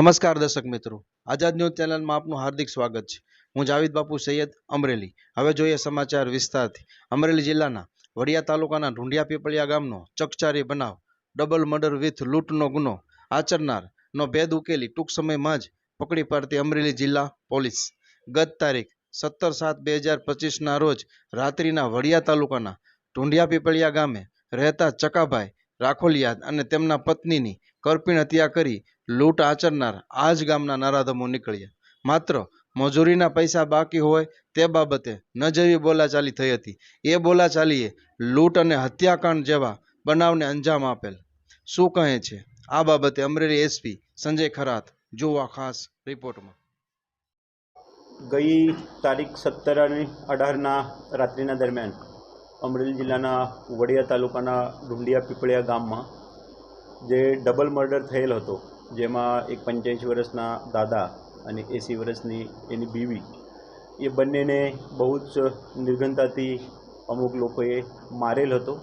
નમસ્કાર દર્શક મિત્રો. આઝાદ ન્યૂઝ ચેનલમાં આપનું હાર્દિક સ્વાગત છે. હું જાવીદ બાપુ સૈયદ અમરેલી. હવે જોઈએ સમાચાર વિસ્તારથી. અમરેલી જિલ્લાના વડિયા તાલુકાના ઢુંડિયા પીપળિયા ગામનો ચકચારી બનાવ ડબલ મર્ડર વિથ લૂંટનો ગુનો, આચરનારનો ભેદ ઉકેલી ટૂંક સમયમાં જ પકડી પાડતી અમરેલી જિલ્લા પોલીસ. ગત તારીખ સત્તર સાત બે હજાર પચીસના રોજ રાત્રિના વડિયા તાલુકાના ઢુંડિયા પીપળિયા ગામે રહેતા ચકાભાઈ રાખોલિયાદ અને તેમના પત્નીની કરપીણ હત્યા કરી લૂંટ આચરનાર આ જ ગામના નરાધમો નીકળ્યા. માત્ર મજૂરીના પૈસા બાકી હોય તે બાબતે ન જેવી બોલાચાલી થઈ હતી. એ બોલાચાલીએ લૂંટ અને હત્યાકાંડ જેવા બનાવને અંજામ આપેલ. શું કહે છે? આ બાબતે અમરેલી એસપી સંજય ખરાત જોવા ખાસ રિપોર્ટમાં. ગઈ તારીખ સત્તર અને અઢારના રાત્રિના દરમિયાન અમરેલી જિલ્લાના વડિયા તાલુકાના ઢુંડિયા પીપળિયા ગામમાં જે ડબલ મર્ડર થયેલ હતો, જેમાં એક પંચ્યાસી વર્ષના દાદા અને એંસી વર્ષની એની બીવી, એ બંનેને બહુ જ નિર્ઘનતાથી અમુક લોકોએ મારેલ હતો.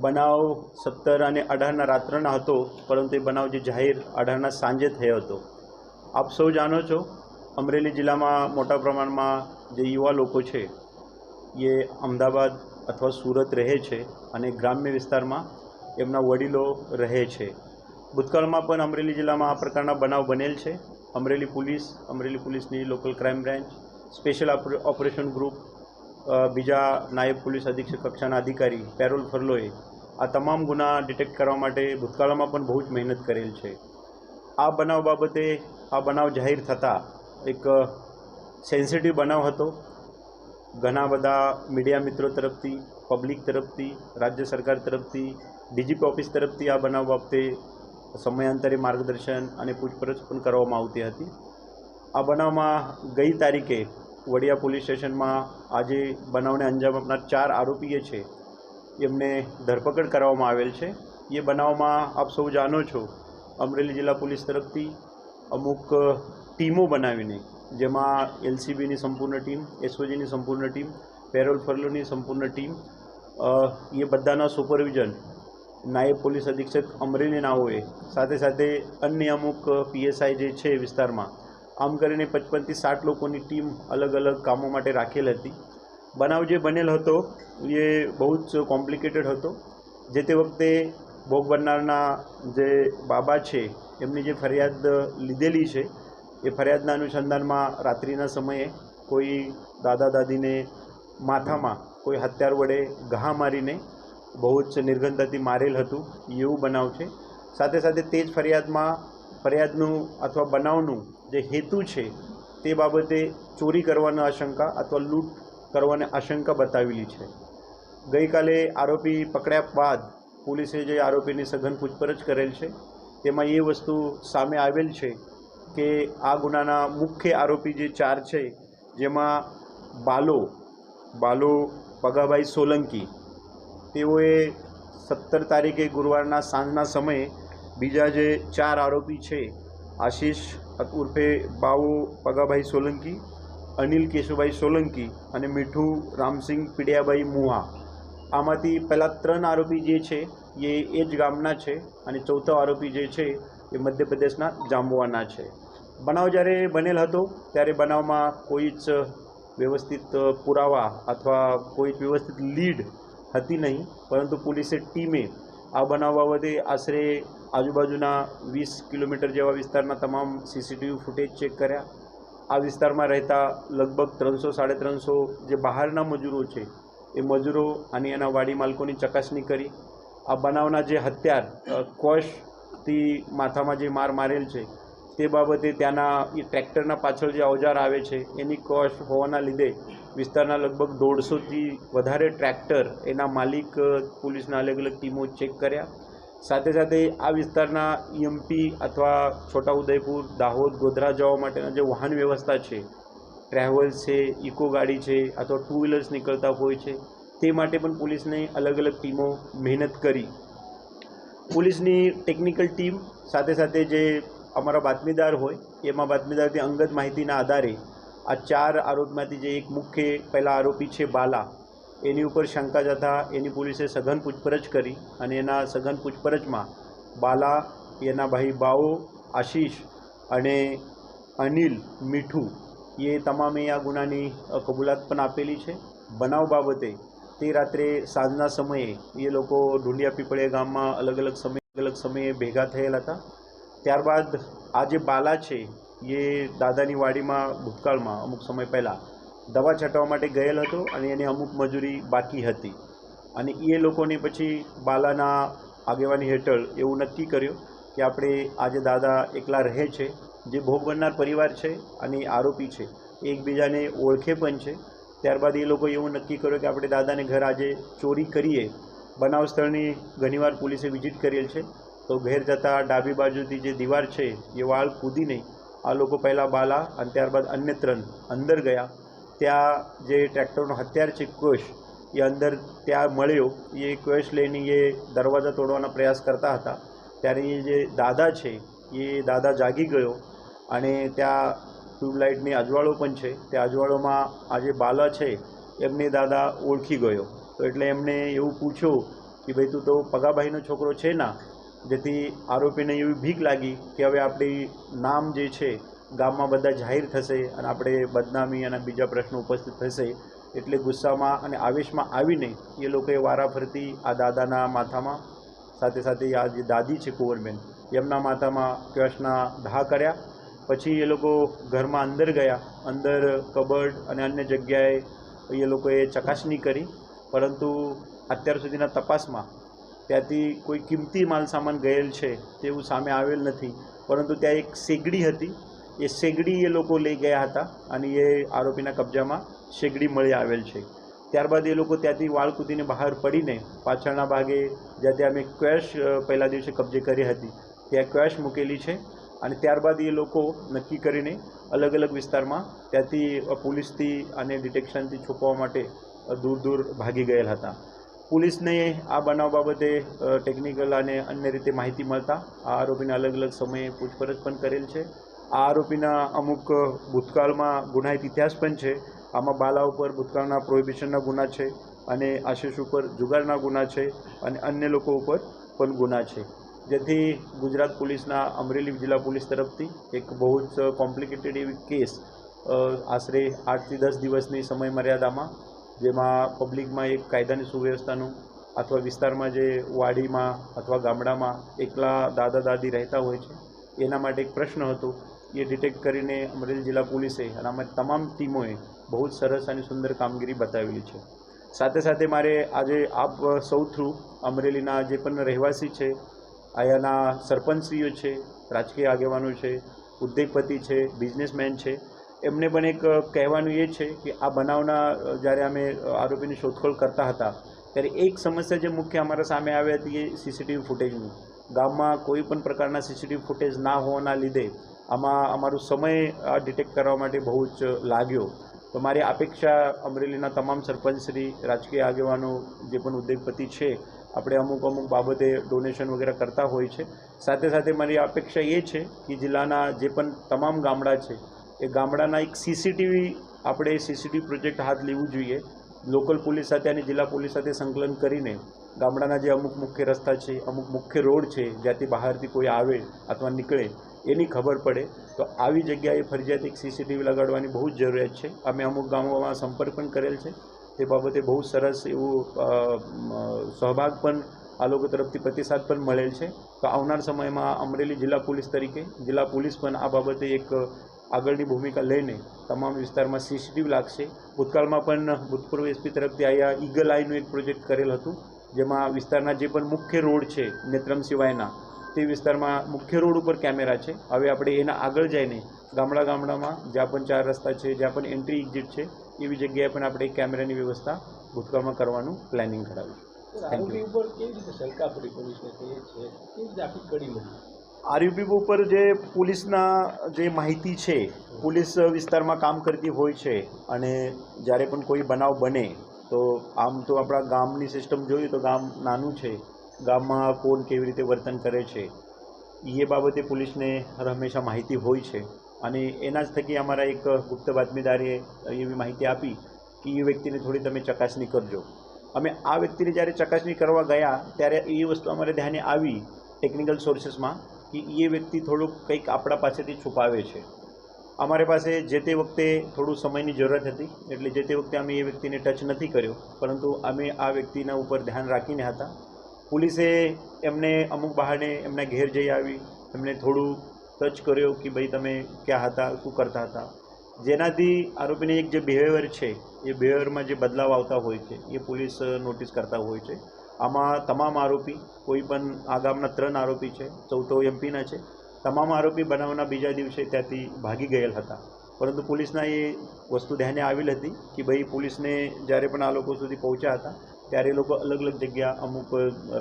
બનાવ સત્તર અને અઢારના રાત્રના હતો, પરંતુ એ બનાવ જે જાહેર અઢારના સાંજે થયો હતો. આપ સૌ જાણો છો, અમરેલી જિલ્લામાં મોટા પ્રમાણમાં જે યુવા લોકો છે, એ અમદાવાદ અથવા સુરત રહે છે અને ગ્રામ્ય વિસ્તારમાં એમના વડીલો રહે છે. ભૂતકાળમાં પણ અમરેલી જિલ્લામાં આ પ્રકારના બનાવ બનેલ છે. અમરેલી પોલીસ, અમરેલી પોલીસની local crime branch, special operation group બીજા નાયબ પોલીસ અધિક્ષક કક્ષાના અધિકારી, પેરોલ ફરલોએ આ તમામ ગુના ડિટેક્ટ કરવા માટે ભૂતકાળમાં પણ બહુ જ મહેનત કરેલ છે. આ બનાવ બાબતે, આ બનાવ જાહેર થતાં એક સેન્સિટિવ બનાવ હતો. ઘણા બધા મીડિયા મિત્રો તરફથી, પબ્લિક તરફથી, રાજ્ય સરકાર તરફથી ડીજીપી ઓફિસ તરફથી આ બનાવ બાબતે સમયાંતરે માર્ગદર્શન અને પૂછપરછ પણ કરવામાં આવતી હતી. આ બનાવમાં ગઈ તારીખે વડિયા પોલીસ સ્ટેશનમાં આજે બનાવને અંજામ આપનાર ચાર આરોપીએ છે, એમને ધરપકડ કરવામાં આવેલ છે. એ બનાવમાં આપ સૌ જાણો છો, અમરેલી જિલ્લા પોલીસ તરફથી અમુક ટીમો બનાવીને, જેમાં એલસીબીની સંપૂર્ણ ટીમ, એસઓજીની સંપૂર્ણ ટીમ, પેરોલ ફરલોની સંપૂર્ણ ટીમ એ બધાના સુપરવિઝન નાયબ પોલીસ અધિક્ષક અમરેલી નાઓએ સાથે સાથે અન્ય અમુક પીએસઆઈ જે છે વિસ્તારમાં, આમ કરીને પચપનથી સાઠ લોકોની ટીમ અલગ અલગ કામો માટે રાખેલ હતી. બનાવ જે બનેલ હતો એ બહુ જ કોમ્પ્લિકેટેડ હતો. જે તે વખતે ભોગ બનનારના જે બાબા છે, એમની જે ફરિયાદ લીધેલી છે, એ ફરિયાદના અનુસંધાનમાં રાત્રિના સમયે કોઈ દાદા દાદીને માથામાં કોઈ હથિયાર વડે ઘા મારીને બહુ જ નિર્ગંધતાથી મારેલ હતું, એવું બનાવ છે. સાથે સાથે તે જ ફરિયાદમાં, ફરિયાદનું અથવા બનાવનું જે હેતુ છે, તે બાબતે ચોરી કરવાની આશંકા અથવા લૂંટ કરવાની આશંકા બતાવેલી છે. ગઈકાલે આરોપી પકડ્યા બાદ પોલીસે જે આરોપીની સઘન પૂછપરછ કરેલ છે, તેમાં એ વસ્તુ સામે આવેલ છે કે આ ગુનાના મુખ્ય આરોપી જે ચાર છે, જેમાં બાલો બાલો પગાભાઈ સોલંકી તેઓએ સત્તર તારીખે ગુરુવારના સાંજના સમયે બીજા જે ચાર આરોપી છે, આશીષ ઉર્ફે બાવો પગાભાઈ સોલંકી, અનિલ કેશુભાઈ સોલંકી અને મીઠું રામસિંગ પીડિયાભાઈ મુહા આમાંથી પહેલાં ત્રણ આરોપી જે છે, એ એ જ ગામના છે અને ચોથો આરોપી જે છે, એ મધ્યપ્રદેશના જાંબુવાના છે. બનાવ જ્યારે બનેલ હતો, ત્યારે બનાવમાં કોઈ જ વ્યવસ્થિત પુરાવા અથવા કોઈ જ વ્યવસ્થિત લીડ હતી નહીં, પરંતુ પોલીસે ટીમે આ બનાવ બાબતે આશરે આજુબાજુના વીસ કિલોમીટર જેવા વિસ્તારના તમામ સીસીટીવી ફૂટેજ ચેક કર્યા. આ વિસ્તારમાં રહેતા લગભગ ત્રણસો, સાડે ત્રણસો જે બહારના મજૂરો છે, એ મજૂરો અને એના વાડી માલકોની ચકાસણી કરી. આ બનાવના જે હત્યાર કોશથી માથામાં જે માર મારેલ છે, તે બાબતે ત્યાંના એ ટ્રેક્ટરના પાછળ જે અવજાર આવે છે, એની કોશ હોવાના લીધે વિસ્તારના લગભગ દોઢસોથી વધારે ટ્રેક્ટર એના માલિક પોલીસના અલગ અલગ ટીમો ચેક કર્યા. સાથે સાથે આ વિસ્તારના ઈએમપી અથવા છોટાઉદેપુર, દાહોદ, ગોધરા જવા માટેના જે વાહન વ્યવસ્થા છે ટ્રાવેલ્સ છે, ઇકો ગાડી છે અથવા ટુ વ્હીલર્સ નીકળતા હોય છે, તે માટે પણ પોલીસને અલગ અલગ ટીમો મહેનત કરી. પોલીસની ટેકનિકલ ટીમ સાથે સાથે જે અમારા બાતમીદાર હોય, એમાં બાતમીદારથી અંગત માહિતીના આધારે આ ચાર આરોપીમાંથી જે એક મુખ્ય પહેલા આરોપી છે બાલા, એની ઉપર શંકા જતા એની પોલીસે સઘન પૂછપરછ કરી અને એના સઘન પૂછપરછમાં બાલા, એના ભાઈ બાઓ, આશીષ અને અનિલ, મીઠું, એ તમામે આ ગુનાની કબૂલાત પણ આપેલી છે. બનાવ બાબતે તે રાત્રે સાંજના સમયે એ લોકો ઢુંડિયા પીપળિયા ગામમાં અલગ અલગ સમય, અલગ અલગ સમયે ભેગા થયેલા હતા. ત્યારબાદ આ જે બાલા છે એ દાદાની વાડીમાં ભૂતકાળમાં, અમુક સમય પહેલાં, દવા છાંટવા માટે ગયેલ હતો અને એને અમુક મજૂરી બાકી હતી. અને એ લોકોને પછી બાલાના આગેવાની હેઠળ એવું નક્કી કર્યું કે આપણે આજે દાદા એકલા રહે છે, જે ભોગ બનનાર પરિવાર છે અને આરોપી છે એકબીજાને ઓળખે પણ છે. ત્યારબાદ એ લોકોએ એવું નક્કી કર્યું કે આપણે દાદાને ઘર આજે ચોરી કરીએ. બનાવ સ્થળની ઘણીવાર પોલીસે વિઝિટ કરેલ છે. તો ઘેર જતાં ડાબી બાજુથી જે દીવાર છે, એ વાળ કૂદીને આ લોકો પહેલાં બાલા અને ત્યારબાદ અન્ય ત્રણ અંદર ગયા. ત્યાં જે ટ્રેક્ટરનો હથિયાર છે કોશ એ અંદર ત્યાં મળ્યો. એ કોશ લઈને એ દરવાજા તોડવાનો પ્રયાસ કરતા હતા. ત્યારે એ જે દાદા છે, એ દાદા જાગી ગયો અને ત્યાં ટ્યુબલાઇટની અજવાળો પણ છે. તે અજવાળોમાં આ જે બાલા છે, એમને દાદા ઓળખી ગયો. તો એટલે એમને એવું પૂછ્યું કે ભાઈ, તું તો પગાભાઈનો છોકરો છે ના? જેથી આરોપીને એવી ભીખ લાગી કે હવે આપણી નામ જે છે, ગામમાં બધા જાહેર થશે અને આપણે બદનામી અને બીજા પ્રશ્નો ઉપસ્થિત થશે. એટલે ગુસ્સામાં અને આવેશમાં આવીને એ લોકોએ વારાફરતી આ દાદાના માથામાં, સાથે સાથે આ જે દાદી છે કુંવરબેન, એમના માથામાં કશના ઘા કર્યા. પછી એ લોકો ઘરમાં અંદર ગયા, અંદર કબડ અને અન્ય જગ્યાએ એ લોકોએ ચકાસણી કરી. પરંતુ અત્યાર સુધીના તપાસમાં ત્યાંથી કોઈ કિંમતી માલ સામાન ગયેલ છે તેવું સામે આવેલ નથી. પરંતુ ત્યાં એક શેગડી હતી. એ સેગડી એ લોકો લઈ ગયા હતા અને એ આરોપીના કબજામાં શેગડી મળી આવેલ છે. ત્યારબાદ એ લોકો ત્યાંથી વાળ કૂદીને બહાર પડીને પાછળના ભાગે જ્યાં ત્યાં અમે ક્વેશ પહેલા દિવસે કબજે કરી હતી, ત્યાં ક્વેશ મૂકેલી છે અને ત્યારબાદ એ લોકો નક્કી કરીને અલગ અલગ વિસ્તારમાં ત્યાંથી પોલીસથી અને ડિટેક્શનથી છુપાવવા માટે દૂર દૂર ભાગી ગયેલ હતા. પોલીસને આ બનાવ બાબતે ટેકનિકલ અને અન્ય રીતે માહિતી મળતા આ આરોપીને અલગ અલગ સમયે પૂછપરછ પણ કરેલ છે. આ આરોપીના અમુક ભૂતકાળમાં ગુનાહિત ઇતિહાસ પણ છે. આમાં બાલા ઉપર ભૂતકાળના પ્રોહિબિશનના ગુના છે અને આશિષ ઉપર જુગારના ગુના છે અને અન્ય લોકો ઉપર પણ ગુના છે. જેથી ગુજરાત પોલીસના અમરેલી જિલ્લા પોલીસ તરફથી એક બહુ જ કોમ્પ્લિકેટેડ એવી કેસ આશરે આઠથી દસ દિવસની સમય મર્યાદામાં જેમાં પબ્લિકમાં એક કાયદાની સુવ્યવસ્થાનું અથવા વિસ્તારમાં જે વાડીમાં અથવા ગામડામાં એકલા દાદા દાદી રહેતા હોય છે, એના માટે એક પ્રશ્ન હતો. એ ડિટેક્ટ કરીને અમરેલી જિલ્લા પોલીસે અને અમારી તમામ ટીમોએ બહુ જ સરસ અને સુંદર કામગીરી બતાવેલી છે. સાથે સાથે મારે આજે આપ સૌ થ્રુ અમરેલીના જે પણ રહેવાસી છે અહીંયાના સરપંચશ્રીઓ છે, રાજકીય આગેવાનો છે, ઉદ્યોગપતિ છે બિઝનેસમેન છે એમને પણ એક કહેવાનું એ છે કે આ બનાવના જ્યારે અમે આરોપીની શોધખોળ કરતા હતા, ત્યારે એક સમસ્યા જે મુખ્ય અમારા સામે આવી હતી એ સીસીટીવી ફૂટેજની ગામમાં કોઈ પણ પ્રકારના સીસીટીવી ફૂટેજ ના હોવાના લીધે આમાં અમારો સમય આ ડિટેક્ટ કરવા માટે બહુ જ લાગ્યો. તો મારી અપેક્ષા અમરેલીના તમામ સરપંચશ્રી રાજકીય આગેવાનો, જે પણ ઉદ્યોગપતિ છે, આપણે અમુક અમુક બાબતે ડોનેશન વગેરે કરતા હોય છે. સાથે સાથે મારી અપેક્ષા એ છે કે જિલ્લાના જે પણ તમામ ગામડા છે એ ગામડાના એક સીસીટીવી, આપણે સીસીટીવી પ્રોજેક્ટ હાથ લેવું જોઈએ. લોકલ પોલીસ સાથે અને જિલ્લા પોલીસ સાથે સંકલન કરીને ગામડાના જે અમુક મુખ્ય રસ્તા છે, અમુક મુખ્ય રોડ છે, જ્યાંથી બહારથી કોઈ આવે અથવા નીકળે એની ખબર પડે, તો આવી જગ્યાએ ફરજિયાત એક સીસીટીવી લગાડવાની બહુ જ જરૂરિયાત છે. અમે અમુક ગામોમાં સંપર્ક પણ કરેલ છે. તે બાબતે બહુ સરસ એવું સહભાગ પણ આ લોકો તરફથી પ્રતિસાદ પણ મળેલ છે. તો આવનાર સમયમાં અમરેલી જિલ્લા પોલીસ તરીકે જિલ્લા પોલીસ પણ આ બાબતે એક આગળની ભૂમિકા લઈને તમામ વિસ્તારમાં સીસીટીવી લાગશે. ભૂતકાળમાં પણ ભૂતપૂર્વ એસપી તરફથી અહીંયા ઈગલ આઈનું એક પ્રોજેક્ટ કરેલ હતું, જેમાં વિસ્તારના જે પણ મુખ્ય રોડ છે નેત્રમ સિવાયના, તે વિસ્તારમાં મુખ્ય રોડ ઉપર કેમેરા છે. હવે આપણે એના આગળ જઈને ગામડા ગામડામાં જ્યાં પણ ચાર રસ્તા છે, જ્યાં પણ એન્ટ્રી એક્ઝિટ છે, એવી જગ્યાએ પણ આપણે કેમેરાની વ્યવસ્થા ભૂતકાળમાં કરવાનું પ્લાનિંગ કરાવ્યું. Thank you. આરોપી ઉપર જે પોલીસના જે માહિતી છે, પોલીસ વિસ્તારમાં કામ કરતી હોય છે અને જ્યારે પણ કોઈ બનાવ બને, તો આમ તો આપણા ગામની સિસ્ટમ જોઈએ તો ગામ નાનું છે, ગામમાં કોણ કેવી રીતે વર્તન કરે છે એ બાબતે પોલીસને હંમેશા માહિતી હોય છે. અને એના જ થકી અમારા એક ગુપ્ત બાતમીદારે એવી માહિતી આપી કે એ વ્યક્તિને થોડી તમે ચકાસણી કરજો. અમે આ વ્યક્તિને જ્યારે ચકાસણી કરવા ગયા, ત્યારે એ વસ્તુ અમારે ધ્યાને આવી ટેકનિકલ સોર્सेसમાં કે એ વ્યક્તિ થોડુંક કંઈક આપણા પાસેથી છુપાવે છે. અમારી પાસે જે તે વખતે થોડું સમયની જરૂરત હતી, એટલે જે તે વખતે અમે એ વ્યક્તિને ટચ નથી કર્યો, પરંતુ અમે આ વ્યક્તિના ઉપર ધ્યાન રાખીને હતા. પોલીસે એમને અમુક બહાને એમના ઘેર જઈ આવી, એમને થોડું ટચ કર્યો કે ભાઈ તમે ક્યાં હતા, શું કરતા હતા. જેનાથી આરોપીને એક જે બિહેવિયર છે, એ બિહેવિયરમાં જે બદલાવ આવતા હોય છે, એ પોલીસ નોટિસ કરતા હોય છે. આમાં તમામ આરોપી, કોઈ પણ આ ગામના ત્રણ આરોપી છે, ચૌથો એમપીના છે, તમામ આરોપી બનાવના બીજા દિવસે ત્યાંથી ભાગી ગયેલ હતા. પરંતુ પોલીસના એ વસ્તુ ધ્યાને આવેલ હતી કે ભાઈ પોલીસને જ્યારે પણ આ લોકો સુધી પહોંચ્યા હતા, ત્યારે એ લોકો અલગ અલગ જગ્યા, અમુક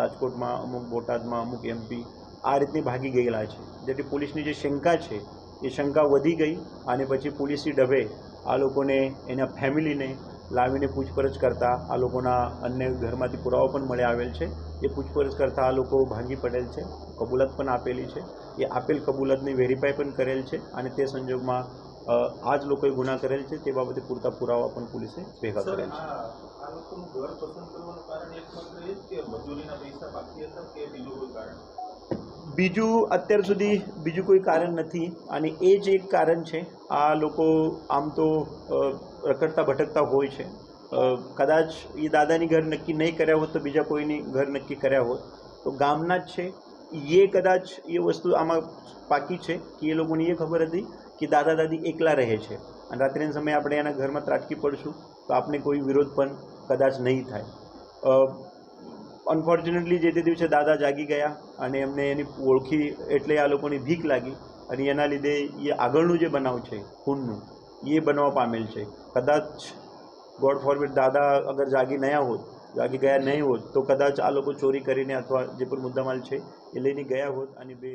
રાજકોટમાં, અમુક બોટાદમાં, અમુક એમપી આ રીતની ભાગી ગયેલા છે. જેથી પોલીસની જે શંકા છે, એ શંકા વધી ગઈ અને પછી પોલીસી ડબે આ લોકોને, એના ફેમિલીને લાવીને પૂછપરછ કરતા આ લોકોના અન્ય ઘરમાંથી પુરાવા પણ મળી આવેલ છે. એ પૂછપરછ કરતા આ લોકો ભાંગી પડેલ છે. કબૂલાત પણ આપેલી છે. એ આપેલ કબૂલાતને વેરીફાઈ પણ કરેલ છે અને તે સંજોગમાં આ જ લોકોએ ગુના કરેલ છે. તે બાબતે પૂરતા પુરાવા પણ પોલીસે ભેગા કરેલ છે. આ આ લોકોનું ઘર પસંદ કરવાનું કારણ એકમાત્ર એ જ કે મજૂરીના પૈસા બાકી હતા કે બીજું કોઈ કારણ? બીજું અત્યાર સુધી બીજું કોઈ કારણ નથી અને એ જ એક કારણ છે, આ લોકો આમ તો રખડતા ભટકતા હોય છે. કદાચ એ દાદાની ઘર નક્કી નહીં કર્યા હોત તો બીજા કોઈની ઘર નક્કી કર્યા હોત. તો ગામના જ છે. એ કદાચ એ વસ્તુ આમાં પાકી છે કે એ લોકોને એ ખબર હતી કે દાદા દાદી એકલા રહે છે. અને રાત્રિના સમયે આપણે એના ઘરમાં ત્રાટકી પડશું તો આપણે કોઈ વિરોધ પણ કદાચ નહીં થાય. અનફોર્ચ્યુનેટલી જે તે દિવસે દાદા જાગી ગયા અને એમને એની ઓળખી એટલે આ લોકોની ભીખ લાગી અને એના લીધે એ આગળનું જે બનાવ છે, ખૂનનું, એ બનવા પામેલ છે. કદાચ ગોડ ફોરબિડ દાદા અગર જાગી નયા હોત, જાગી ગયા નહીં હોત, તો કદાચ આ લોકો ચોરી કરીને અથવા જે પણ મુદ્દામાલ છે, એ લઈને ગયા હોત અને બે